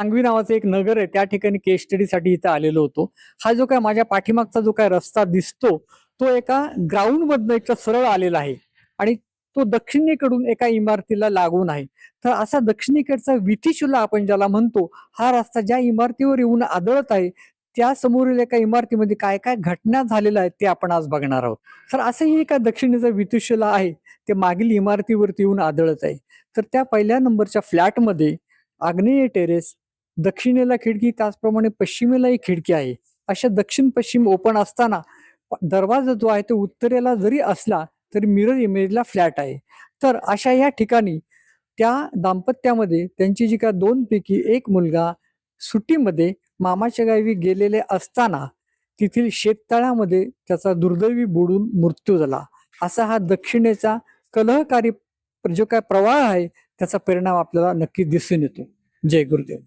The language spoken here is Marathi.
सांगवी नावाचं एक नगर आहे त्या ठिकाणी केस स्टडीसाठी इथं आलेलो होतो. हा जो काय माझ्या पाठीमागचा जो काय रस्ता दिसतो तो एका ग्राउंड मधनं एक सरळ आलेला आहे आणि तो दक्षिणेकडून एका इमारतीला लागून आहे. तर असा दक्षिणेकडचा विथिशुला आपण ज्याला म्हणतो हा रस्ता ज्या इमारतीवर येऊन आदळत आहे त्या समोरील एका इमारतीमध्ये काय काय घटना झालेल्या आहेत ते आपण आज बघणार आहोत. तर असंही एका दक्षिणेचा विथिशुला आहे ते मागील इमारतीवरती येऊन आदळत आहे. तर त्या पहिल्या नंबरच्या फ्लॅटमध्ये आग्नेय टेरेस दक्षिणेला खिडकी त्याचप्रमाणे पश्चिमेलाही खिडकी आहे. अशा दक्षिण पश्चिम ओपन असताना दरवाजा जो आहे तो उत्तरेला जरी असला तरी मिरर इमेजला फ्लॅट आहे. तर अशा या ठिकाणी त्या दाम्पत्यामध्ये त्यांची जी का दोन पैकी एक मुलगा सुट्टीमध्ये मामाच्या गावी गेलेले असताना तेथील शेततळ्यामध्ये त्याचा दुर्दैवी बुडून मृत्यू झाला. असा हा दक्षिणेचा कलहकारी जो काय प्रवाह आहे त्याचा परिणाम आपल्याला नक्की दिसून येतो. जय गुरुदेव.